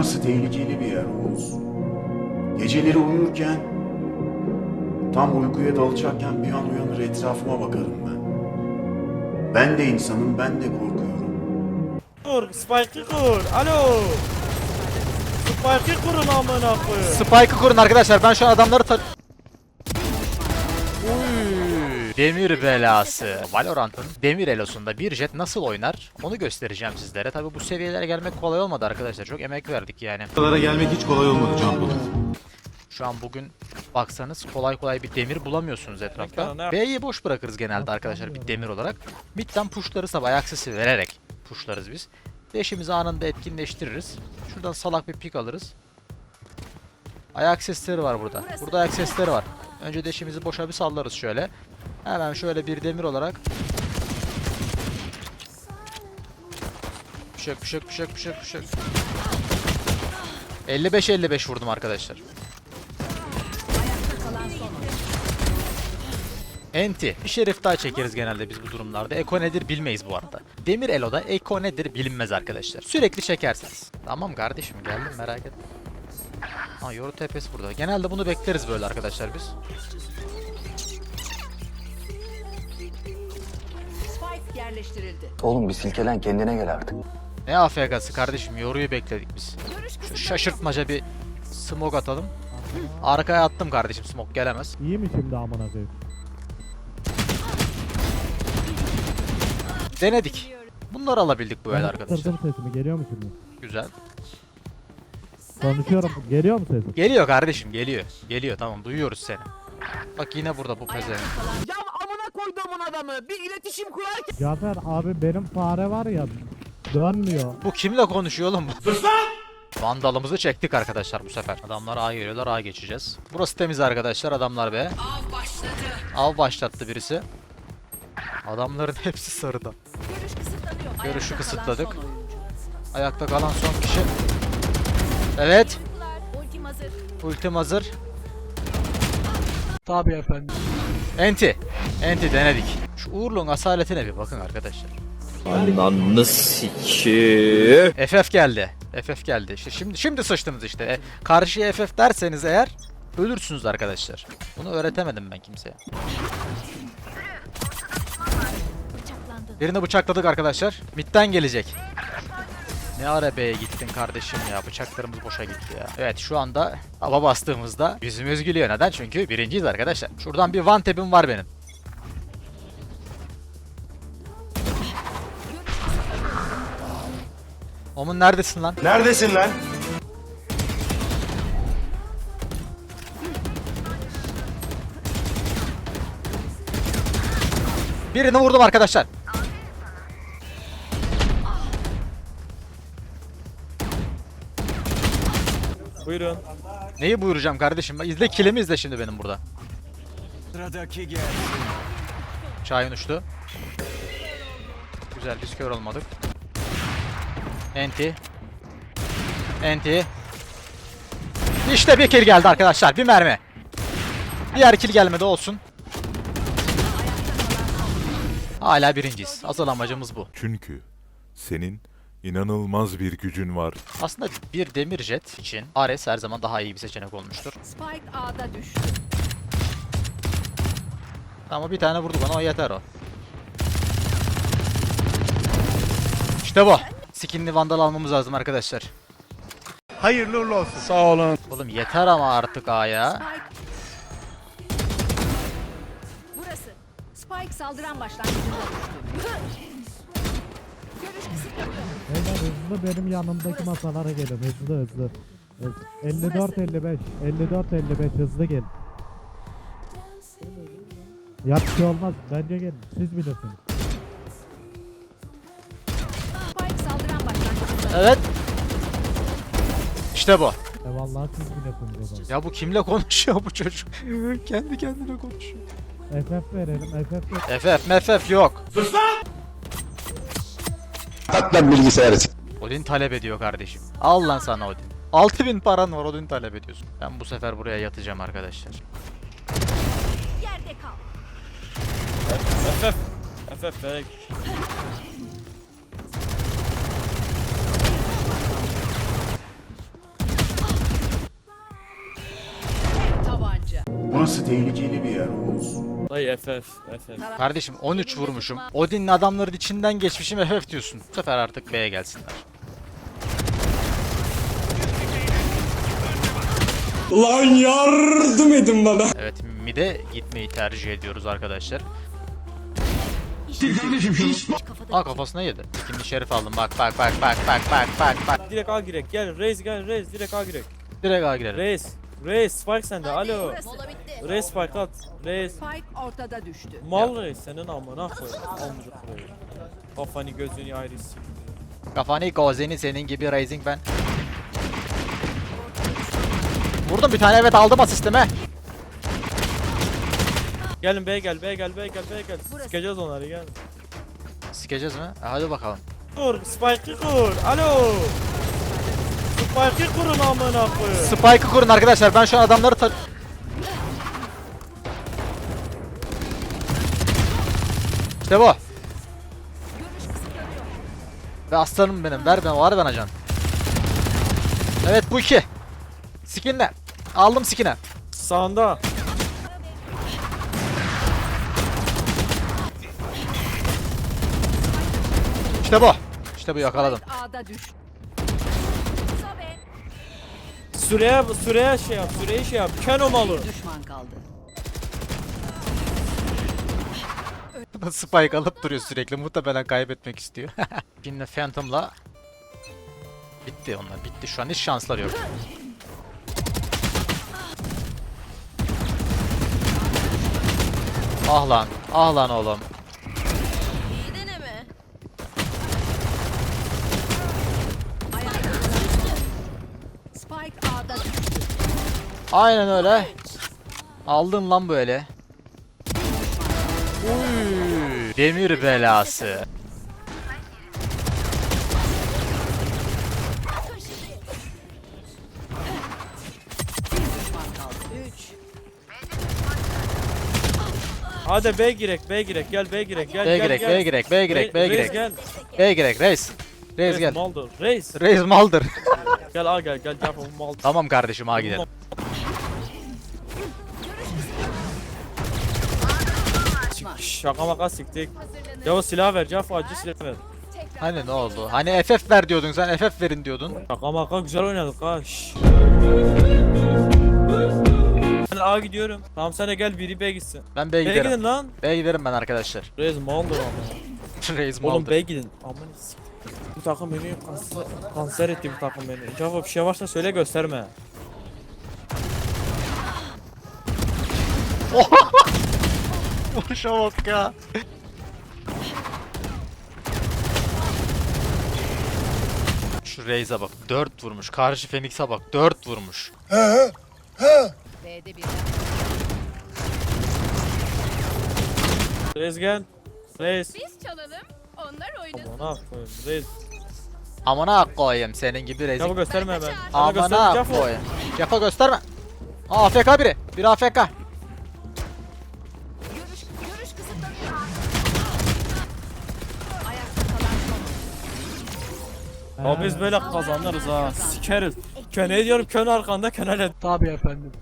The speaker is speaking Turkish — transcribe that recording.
Burası tehlikeli bir yer Oğuz. Geceleri uyurken, tam uykuya dalacakken bir an uyanır etrafıma bakarım ben. Ben de insanım, ben de korkuyorum. Kur, Spike'ı kur. Alo. Spike'ı kurun amına koyayım. Spike'ı kurun arkadaşlar. Ben şu an adamları tar... Demir belası. Valorant'ın demir elosunda bir jet nasıl oynar onu göstereceğim sizlere. Tabi bu seviyelere gelmek kolay olmadı arkadaşlar. Çok emek verdik yani. Buralara gelmek hiç kolay olmadı Can Bulut. Şu an bugün baksanız kolay kolay bir demir bulamıyorsunuz etrafta. B'yi boş bırakırız genelde arkadaşlar bir demir olarak. Mid'den pushlarız tabi ayak sesi vererek pushlarız biz. Deşimizi anında etkinleştiririz. Şuradan salak bir pik alırız. Ayak sesleri var burada. Burada ayak sesleri var. Önce deşimizi boşa bir sallarız şöyle. Hemen şöyle bir demir olarak. Püşek püşek püşek püşek püşek. 55-55 vurdum arkadaşlar. Enti. Bir şerif daha çekeriz genelde biz bu durumlarda. Eko nedir bilmeyiz bu arada. Demir Elo'da Eko nedir bilinmez arkadaşlar. Sürekli çekersiniz. Tamam kardeşim geldim merak etme. Ha yoru tepesi burada. Genelde bunu bekleriz böyle arkadaşlar biz. Yerleştirildi. Oğlum bir silkelen kendine gel artık. Ne AFK'sı kardeşim yoruyu bekledik biz. Şu şaşırtmaca bir smoke atalım. Arkaya attım kardeşim smoke gelemez. İyi mi şimdi amına koyayım? Denedik. Bunları alabildik bu el arkadaşlar. Kırdım sesimi geliyor mu şimdi? Güzel. Konuşuyorum. Geliyor mu sesim? Geliyor kardeşim geliyor. Geliyor tamam duyuyoruz seni. Bak yine burada bu pezevenk. Koyduğumun adamı. Bir iletişim kurarken. Cafer abi benim fare var ya dönmüyor. Bu kimle konuşuyor oğlum bu? Sus lan! Vandalımızı çektik arkadaşlar bu sefer. Adamlar A geliyorlar A geçeceğiz. Burası temiz arkadaşlar adamlar be. Av başladı. Av başlattı birisi. Adamların hepsi sarıda. Görüş kısıtlanıyor. Görüşü Ayakta kalan kısıtladık. oyuncu. Ayakta kalan son kişi. Evet. Ultim hazır. Ultim hazır. Tabii efendim. Enti. Enti denedik. Şu Uğurlu'nun asaletine bir bakın arkadaşlar. Ananı siki. FF geldi. FF geldi. İşte şimdi şimdi sıçtınız işte. E, karşıya FF derseniz eğer ölürsünüz arkadaşlar. Bunu öğretemedim ben kimseye. Birini bıçakladık arkadaşlar. Mid'den gelecek. Ne ara B'ye gittin kardeşim ya. Bıçaklarımız boşa gitti ya. Evet şu anda hava bastığımızda yüzümüz gülüyor. Neden? Çünkü birinciyiz arkadaşlar. Şuradan bir one tap'im var benim. Omun neredesin lan? Neredesin lan? Birini vurdum arkadaşlar. Buyurun. Neyi buyuracağım kardeşim? İzle kilimi izle şimdi benim burada. Sıradaki gel. Şahin uçtu. Güzel biz kör olmadık. Enti. Enti. İşte bir kill geldi arkadaşlar. Bir mermi. Diğer kill gelmedi olsun. Hala birinciyiz. Asıl amacımız bu. Çünkü senin inanılmaz bir gücün var. Aslında bir demir jet için Ares her zaman daha iyi bir seçenek olmuştur. Spike A'da düştü. Ama bir tane vurdu bana o yeter o. İşte bu. Skinli vandal almamız lazım arkadaşlar. Hayırlı uğurlu olsun. Sağ olun. Oğlum yeter ama artık A'ya. Burası. Spike saldıran başlangıcında düştü. Beyler hızlı benim yanımdaki masalara gelin hızlı hızlı. Hız- 54 55 54 55 hızlı gelin. Ya bir şey olmaz bence gelin siz bilirsiniz. Spike saldıran başlangıcında. Evet. İşte bu. E vallahi siz bilirsiniz o zaman. Ya bu kimle konuşuyor bu çocuk? Kendi kendine konuşuyor. FF verelim FF. FF MFF yok. Tak lan bilgisayarı. Odin talep ediyor kardeşim. Al lan sana Odin. 6000 paran var Odin talep ediyorsun. Ben bu sefer buraya yatacağım arkadaşlar. Yerde kal. FF. FF felek. Burası tehlikeli bir yer Oğuz. Dayı FF FF. Kardeşim 13 vurmuşum. Odin'le adamların içinden geçmişim FF diyorsun. Bu sefer artık B'ye gelsinler. Lan yardım edin bana. Evet mid'e gitmeyi tercih ediyoruz arkadaşlar. Aa kafasına yedi. İkinci şerif aldım. Bak bak bak bak bak bak bak bak. Direkt A girek gel Reis gel Reis direkt A girek. Direkt A girelim. Reis. Reis Spike sende alo. Mola bitti. Reis Spike at. Reis. Spike ortada düştü. Mal Reis senin amına koy. Koy. Kafanı gözünü ayrı. Kafanı gözeni senin gibi Raising ben. Vurdum bir tane evet aldım asistime. Gelin B gel B gel B gel B gel. Burası. Sikeceğiz onları gel. Sikeceğiz mi? E, hadi bakalım. Kur Spike'ı kur. Alo. Spike'ı kurun amına koy. Spike'ı kurun arkadaşlar. Ben şu an adamları tar... İşte bu. Ve aslanım benim. Ver ben var bana can. Evet bu iki. Skinle. Aldım skin'e. Sağında. İşte bu. İşte bu yakaladım. A'da. Süreye süreye şey yap. Süreyi şey yap. Ken malı. Düşman kaldı. Spike alıp duruyor sürekli. Muhtemelen kaybetmek istiyor. Şimdi Phantom'la bitti onlar. Bitti şu an hiç şansları yok. Ah lan. Ah lan oğlum. İyi deneme. Spike A'da düştü. Aynen öyle. Aldın lan böyle. Demir belası. Düşman kaldı. 3. Hadi B girek B girek gel B girek gel B gel girek, gel. B girek, B girek, B Reis girek. gel. B girek, reis. Reis gel. Maldır. Reis. Reis maldır. Gel A gel gel gel maldır. tamam kardeşim ha gidelim. Şaka maka siktik. Ya o silah ver Cafu acı silah ver. Hani ne oldu? Hani FF ver diyordun sen FF verin diyordun. Şaka maka güzel oynadık ha. Ben A gidiyorum. Tamam sen de gel biri B gitsin. Ben B'ye B giderim. gidin lan. B'ye giderim ben arkadaşlar. Reis maldır ama. Reis Oğlum maldır. B gidin. Aman siktir. Bu takım beni kanser, kanser etti bu takım beni. Cafu bir şey varsa söyle gösterme. Vuruşa bak ya. Şu Reis'e bak 4 vurmuş. Karşı Phoenix'e bak 4 vurmuş. B'de bir. Reis gel. Reis. Biz çalalım. Onlar oynasın. Aman koyayım. Reis. Amına koyayım senin gibi Reis'in. Cafu gösterme. Hemen gösterme Amına koyayım. Cafa gösterme. Aa AFK biri. Bir AFK. Ya biz böyle kazanırız ha. Sikeriz. Köne diyorum kön arkanda könele. Tabii efendim.